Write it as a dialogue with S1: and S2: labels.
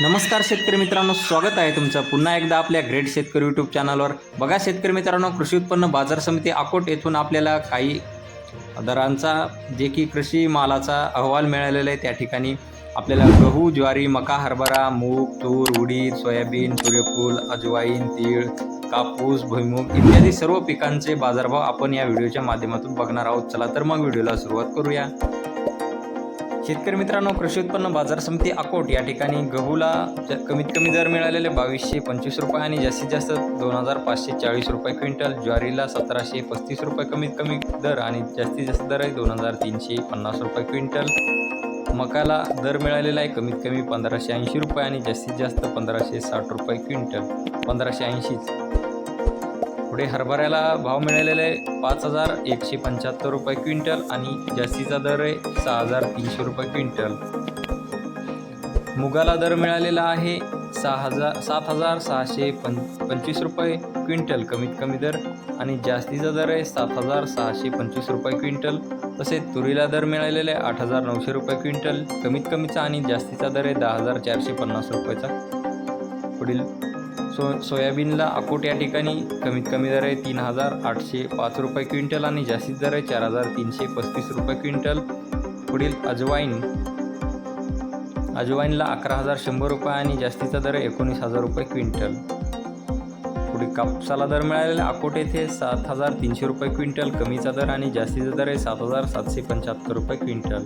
S1: नमस्कार शेतकरी मित्रांनो स्वागत आहे तुमचं पुन्हा एकदा आपल्या ग्रेट शेतकरी यूट्यूब चॅनलवर बघा शेतकरी मित्रांनो कृषी उत्पन्न बाजार समिती अकोट येथून आपल्याला काही दरांचा जे की कृषी मालाचा अहवाल मिळालेला आहे त्या ठिकाणी आपल्याला गहू ज्वारी मका हरभरा मूग तूर उडीद सोयाबीन सूर्यफूल अजवाईन तीळ कापूस भुईमूग इत्यादी सर्व पिकांचे बाजारभाव आपण या व्हिडिओच्या माध्यमातून बघणार आहोत. चला तर मग व्हिडिओला सुरुवात करूया. शेतकरी मित्रांनो कृषी उत्पन्न बाजार समिती अकोट या ठिकाणी गहूला कमीत कमी दर मिळालेले बावीसशे पंचवीस रुपये आणि जास्तीत जास्त दोन हजार पाचशे चाळीस रुपये क्विंटल ज्वारीला सतराशे पस्तीस रुपये कमीत कमी दर आणि जास्तीत जास्त दर आहे दोन हजार तीनशे पन्नास रुपये क्विंटल. मकाला दर मिळालेला आहे कमीत कमी पंधराशे ऐंशी रुपये आणि जास्तीत जास्त पंधराशे साठ रुपये क्विंटल पंधराशे ऐंशीच. पुढे हरभऱ्याला भाव मिळालेला आहे पाच हजार एकशे पंच्याहत्तर रुपये क्विंटल आणि जास्तीचा दर आहे सहा हजार तीनशे रुपये क्विंटल. मुगाला दर मिळालेला आहे सहा हजार सात हजार सहाशे पं पंचवीस रुपये क्विंटल कमीत कमी दर आणि जास्तीचा दर आहे सात हजार सहाशे पंचवीस रुपये क्विंटल. तसेच तुरीला दर मिळालेला आहे आठ हजार नऊशे रुपये क्विंटल कमीत कमीचा आणि जास्तीचा दर आहे दहा हजार चारशे पन्नास रुपयेचा. पुढील सो सोयाबीनला अकोट या ठिकाणी कमीत कमी दर आहे तीन हजार आठशे पाच रुपये क्विंटल आणि जास्तीत दर आहे चार हजार तीनशे पस्तीस रुपये क्विंटल. पुढील अजवाईन. अजवाईनला अकरा हजार शंभर रुपये आणि जास्तीचा दर आहे एकोणीस हजार रुपये क्विंटल. पुढे कापसाला दर मिळालेला अकोट येथे सात हजार तीनशे रुपये क्विंटल. कमीचा दर आणि जास्तीचा दर आहे सात हजार सातशे पंच्याहत्तर रुपये क्विंटल.